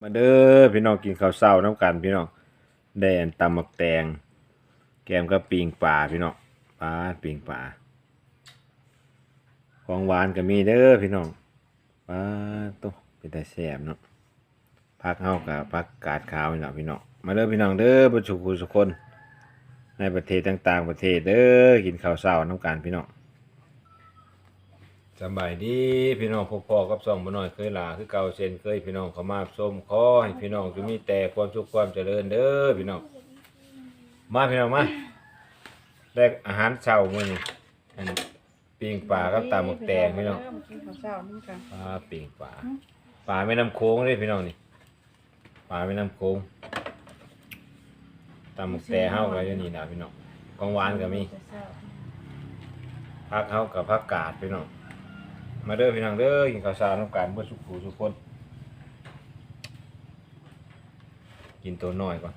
มาเด้อพี่น้องกินข้าวเช้าน้ำกันพี่น้องแดนตำหมักแตง แกมก็ปิงป่าพี่น้องปลาปิงป่า ของหวานก็มีเด้อพี่น้องปลาโตเป็นแต่แซ่บเนาะพักเฮากับพักกาดขาวนี่ล่ะพี่น้องมาเด้อพี่น้องเด้อบ่สุขสุคน ในประเทศต่างๆประเทศเด้อกินข้าวเช้าน้ำกันพี่น้อง สบายดีพี่น้องพ่อๆกับสองบ่น้อยเคยลาคือเก่าเช่นเคยพี่น้องเขามาส้มขอให้พี่น้องจงมีแต่ความสุขความเจริญเด้อพี่น้องมาพี่น้องมาได้อาหารเช้ามื้อนี้อันปิ้งปลากับตำหมึกแตงพี่น้องป้าวเช้านี่กันปลาปิ้งปลาปลาแม่น้ำโขงเด้พี่น้องนี่ปลาแม่น้ำโขงตำหมึกแตงเฮาก็อยู่นี่นะพี่น้องของหวานก็มีพักเฮากับพักกาดพี่น้อง มาเด้อพี่น้องเด้อกินข้าวสารน้ำกันเพื่อสุขูสุขคน กินตัวน้อยก่อน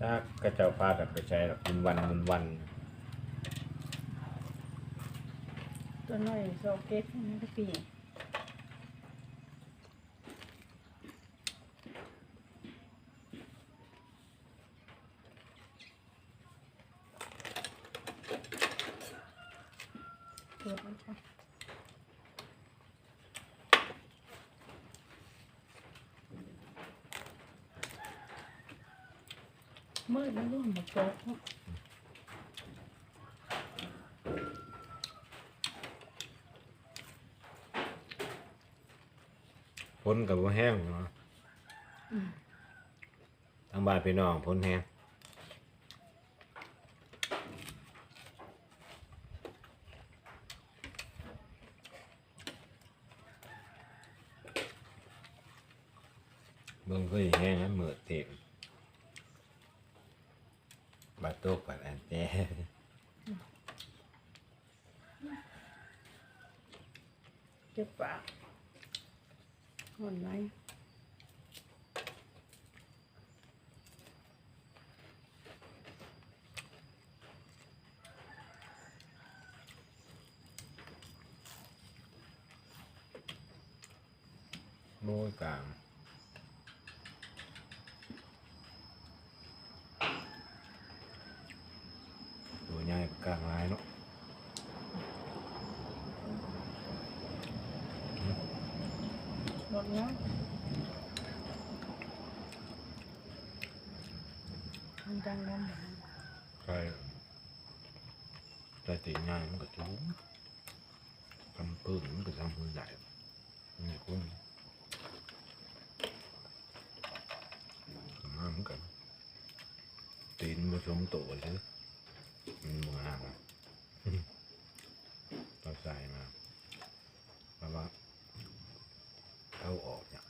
ถ้ากระเจ้าพากันไปใช้หรอกกินวันมันวันตัวน้อยโซเก็ตนี่ก็ปีเปิดมันค่ะ มืดแล้วร่วมมาโจ๊กพ้นกับว่าแห้งเนาะทางบ้านพี่น้องพ้นแห้งเบิ่งเคยแห้งนั้นเหมือดเต็มบาดโตกบาดอันแจ เจ็บปาก หอนไหมโบ ยกลางตัวใหญ่กลางลายเนาะหมดนะมันดังดัง ใช่แต่ตีง่ายมันก็จุ้มทำปืนมันก็ทำมือใหญ่นี่คุณมาเหมือนกันตีนมาสมโตเลยมันมือห่างอะเราใส่มาเพราะว่าเอาออกเนี่ย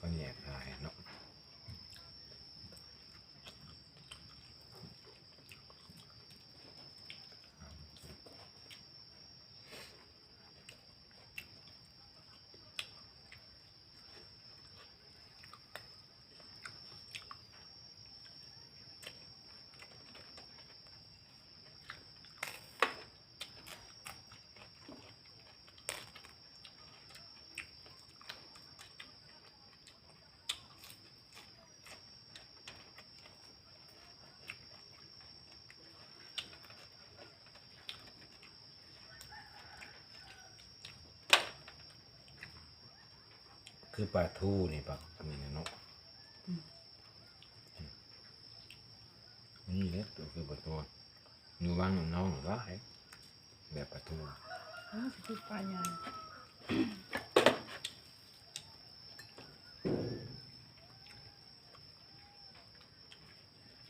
ก็แยกได้เนาะ คือปลาทูนี่ปลานี่นะเนาะนี่เนี่ยตัวคือปลาทูนูวางน้องก็ให้แบบปลาทูอ๋อสิคือปลาใหญ่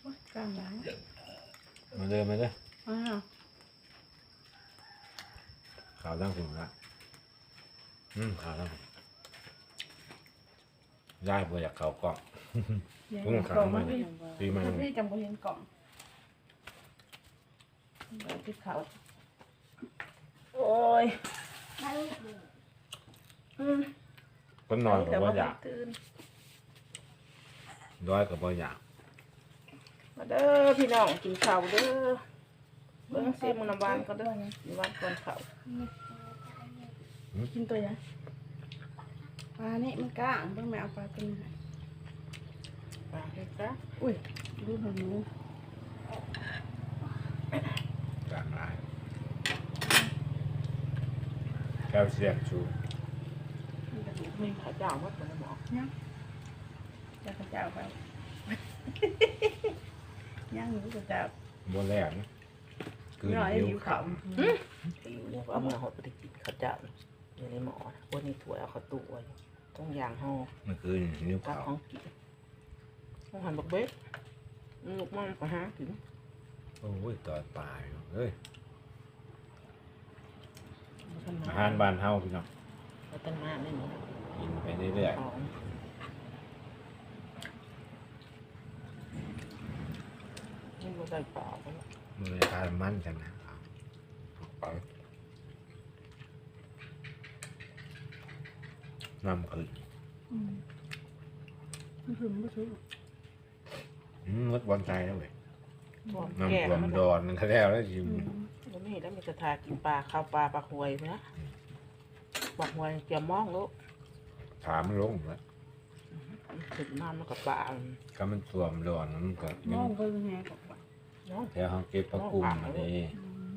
โอ๊ยกลางหลังมาเลยมาเลย อ้าว ข่าวตั้งถึงละอืมข่าวตั้ง ได้เพื่ออยากเข้ากล้องเดี๋ยวอืมกล่องมันครับไม่ดีมากมันไม่จำเป็นเห็นกล่องเดี๋ยวที่เขาโอ้ยอืมคนนอนกับว่าอยากตื่นร้อยกับว่าอยากมาเด้อพี่น้องกินข้าวเด้อเบิ่งซิมึงน้ำหวานก็เด้อนี่น้ำหวานก่อนข้าวกินตัวยัง ปลานี่มันก้างเบิ่งแม่เอาปลาตัวนี้ให้ปลาเล็กจ้ะอุ้ยดูหนูกลางลายแคลเซียมสูงมีข้าวเจ้าวัดมันหมอจะกระเจ้าไปย่างหนูกระเจ้าบนแรกนะคือหิวหิวข้าเขาวเอามือหดไปกินข้าวเจ้าอยู่ในหม้อวันนี้ถั่วเอาข้าวตู้ไว้ ต้องยางห่อเมื่อคืนหิวกับข้าวของกินต้องหันบักเบ็ดลูกมันไปหาถึงโอ้ยตอดปลาอยู่เฮ้ยท่านอามาหารบ้านเฮาพี่น้องท่านมาไม่มีกินไปเรื่อยของนี่ก็ได้เปล่าไปแล้ว ๆมือทานมันกันนะไป น้ำขึ้นอืมมันถึงไม่ถึงอืมมดบอลใจแล้วเว้ยท่วมน้ำแก่ท่วมมันดอนนั่นก็แล้วแล้วชิมอืมแล้วนี่แล้วมีกระทากินปลาข้าวปลาปลาหวยนะปลาหวยเกี่ยวมองลูกถามมันลงแล้วถึงน้ำแล้วก็ปลาก็มันท่วมดอนมันก็มยัองงไปยังไงบอกว่าเนาะแถวเขาเก็บผักกุมอันนี้อืม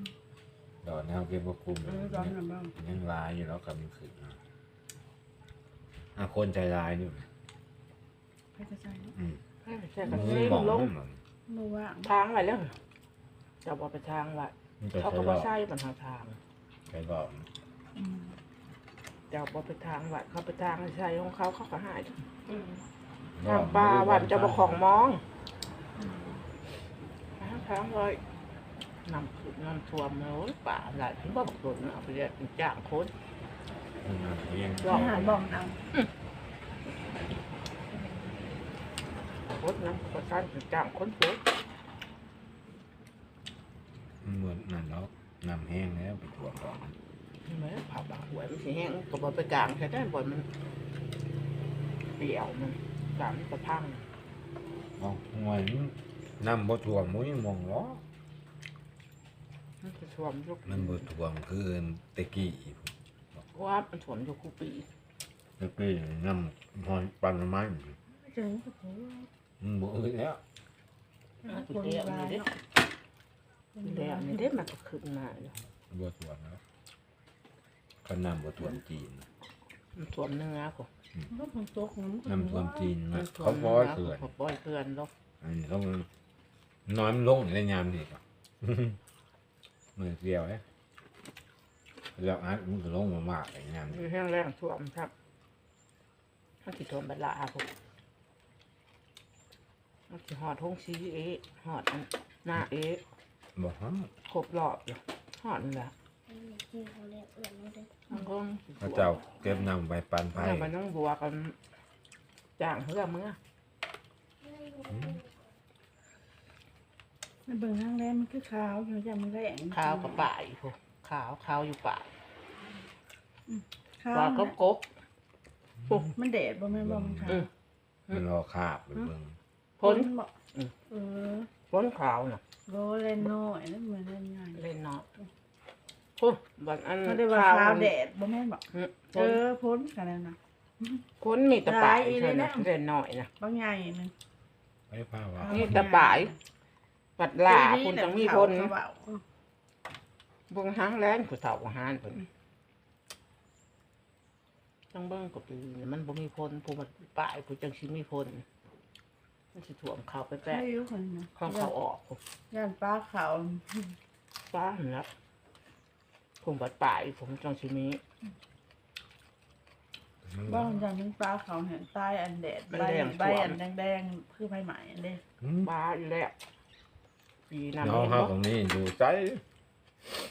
ดอนเขาเก็บผักกุมเออร้อนหรือเปล่ายังลายอยู่แล้วกับมันขึ้นมา อะคนใจลายอยู่ใครจะใส่อืมให้ใช่กันมือนี่หมองลงมันไม่ว่างทางไว้แล้วจะบอกไปทางว่ามันจะเขาใช้ก็บมาอกใช่ปัญหาทางใช้บอกอืมจะบอกไปทางว่าเขาไปทางใช่ของเขาเขาก็หายบทาองปลาวันจะบอกของมองอืมทางทางเลยนำขึ้นนำท่วมโอ้ยป่าหลายที่บอกโดนเอาไปเรียกจ้างคนมันมาเองยออามหารบ่องเอาคนน้ำประกันจ้างคนโพสมันเหมือนนั่นแล้วน้ำแห้งแล้วไปท่วมดอนแม่ผ่าบาหวยมันสิแห้งก็บอกไปกลางใช่ได้บ่อยมันเปรี้ยวมันกลางมันกระพังเอาหน่วยมันน้ำบ่ท่วมมุ้ยมองล้อมันจะท่วมยุกมันบ่ท่วมคือตะกี้ ว่ามันท่วมอยู่คู่ปีตะกี้น้ำหอยปันไม้เจอก็ถือมันบ่อึดแล้วอะจุดเดียวนี่เด้จุดเดียวนี่เด้มันก็ขึ้นมาอยู่บ่ท่วมแล้วก็น้ำบ่ท่วมจีนมันท่วมเนื้อกูรถของโต๊ะของมันก็น้ำท่วมจีนมันะนท่วเขามบ่เนื้เขื่อนเขาปล่อยเขื่อนลงอันนี้เขาน้อยมันลงในยามนี่ก็ มือเดียวเอ้ย แล้วอันมันก็ลงมามากในยามมีนี้แห้งแรงท่วมครับมันสิท่วมบัดลาพวกมันสิหอดทงซีเอะหอดอันหน้าเอะบ่ฮะครบรอบอยู่หอดนี่แหละมันก็สิพระเจ้าเก็บน้ำไปปันไฟแล้วมันต้องบวกกันจ้างเพื่อเมื่ออืมในเบิ่งทางแรกมันคือขาวอยู่อย่างมันแรงขาวกับป่าอยู่พวก ขาวขาวอยู่ป่าขาวปลาก็กบ มันแดดบ่แม่นบ่มันขาวอืม มันรอคาบไปเบิ่งพ้น บ่อืม เออพ้นขาวน่ะโลเล่นน้อยนั่นเหมือนเล่นง่ายเล่นเนาะพ้นบัดอันเขาได้ว่าขาวแดดบ่แม่นบ่อืมเออพ้นกันแล้วนะ พ้นมีแตะป่ายลายอีใช่ไหมเลยนะเล่นหน่อยนะบางใหญ่นึงไปผ้าว่า นี่แตะป่ายปัดล่าคุณต้องมีพ้นเขาเบา เบิ่งหางแรงผู้เฒ่าหานเพิ่นต้องเบิ่งกับปีมันบ่มีพ้นผู้บัดป่ายผู้จังสิมีพ้นมันสิท่วมเข้าไปใช่แปะอยู่คนนะข้างเขาออกย่านป้าขาวฟ้าเห็นแล้วผมบัดป่ายผมจังสิมีมันบ้านย่านมันป้าขาวเห็นใต้อันแดดมันใบแดงใบท่วมอันแดงๆคือใบใหม่อันเด้อืมบ้าอยู่แล้วปีนั้นน้องเองเขาเนาะตรงนี้อยู่ใจอืมดู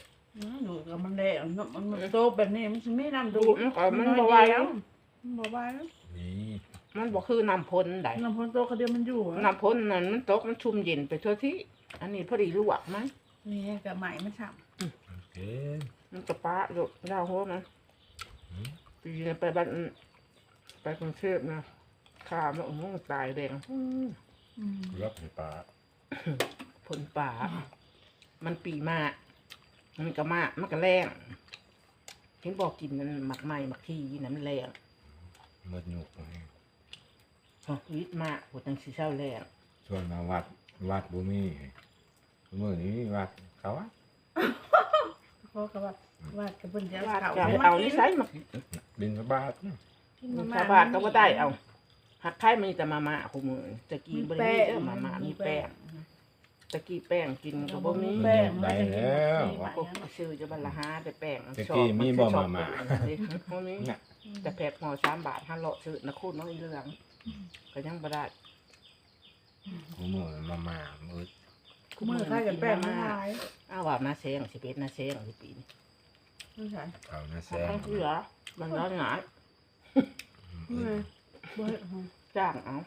กับมันแดงเนาะมันมันโตแบบนี้มันสิไม่น้ำดูดูมันก็มันบ่ไหวแล้วมันบ่ไหวแล้วนี่มันบ่คือน้ำพ้นได น้ำพ้นโตเขาเดียวมันอยู่อะน้ำพ้นนั่นมันตกมันชุ่มเย็นไปทั่วที่ อันนี้พอดีลวกมั้ยนี่กับใหม่มันฉ่โอเคมันกระป้าลูกดาวหัวมันอืมปีนี้ไปบ้านไปกรุงเทพนะข้ามแล้วโอ้โหตายแดงอื้อำอืมรับให้ปลาผลป่า มันปีมาก มันก็มากมันก็แรงเห็นบอกกินมันหมักไหม้หมักที่น้ำแรงหมดหยุกฮะวิทย์มากปวดตั้งสีเศร้าแรงชวนมาวัดวัดบุมีมื้อนี้วัดเขาอะพ่อก็ว่าว่ากับเพิ่นจะว่าเขาจะเอานิสัยมาบินบาทกินมาม่ชาวบ้านก็ว่าได้เอาหักไข่มันแต่มาม่าคู่มือตะกี้บริมีเด้อมาม่ามีแป้ง ตะกี้แป้งกินก็บ่มีแป้งได้แล้วพวกซื้อจะบรรละหาแต่แป้งตะกี้มีบ่มาม่าบ่มีน่ะแต่แพ็คห่อสามบาทห้าเลาะซื้อนะคุณน้อยเรื่องก็ยังบ่ได้กูมือมามามือมือข้ากับแป้งมาหลายอ้าวว่ามาแซงสิเป็ดนาแซงสิปีนี้ไม่ใช่เขานะแซทั้งงเสือมันร้อนหงายมือบ่เฮ็ดหรอจ้างเอา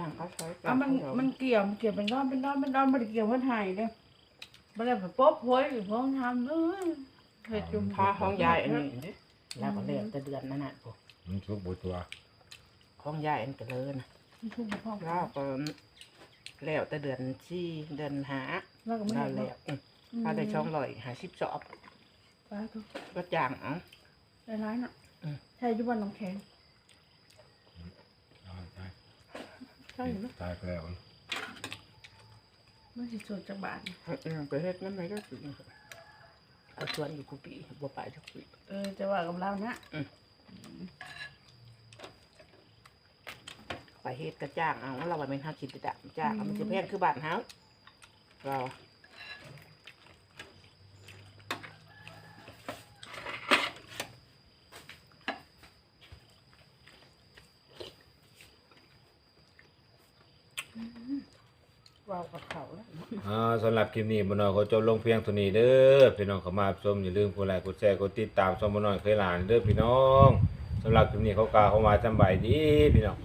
จ้างเขาใช้จ้าเอางมันเขามันเกี่ยวมันเกี่ยวเป็นก้อนเป็นก้อนเป็นก้อนบ่ได้เกี่ยวเพิ่นให้เด้บ่ได้แบบป๊บโหยหรือพ้องทำเอ้ยเฮ็ดจุ่มพาของยายอันนี้เด้แล้วก็เลี้ยงแต่เดือนนั่นน่ะพวกมันชุบบุตัวของยายอันก็เลยนะชุ่มพ่อแล้วก็แล้วแต่เดือนสี่เดือนหาแล้วก็ไม่ได้ได้แล้วอืมถ้าได้ช่องลอยหาสิบสอบ ปลาทุกก็จ้างเอา ได้ร้ายน่ะอืมใช่อยู่บ้านน้ำแข็ง ตาย ใช่ไหมตายไปแล้วมันสิสดจากบ้านอืมไปเฮ็ดนั่นไหนก็สิเอาชวนอยู่คุปีบัวไปทุกปีเออจะว่ากับเรานะไปเฮ็ดก็จ้างเอาเราว่าเป็นห้าสิบดะจ้างเอามันจะแพงคือบ้านเฮาเรา ว้ากับเขาแล้วอ่าสำหรับคลิปนี้บ่น้อยเขาจบลงเพียงเท่านี้เด้อพี่น้องเข้ามาชมอย่าลืมกดไลค์กดแชร์กดติดตามช่องบ่น้อยเคยหลานเด้อพี่น้องสำหรับคลิปนี้เขากล่าวเข้ามาจำใบายดีพี่น้อง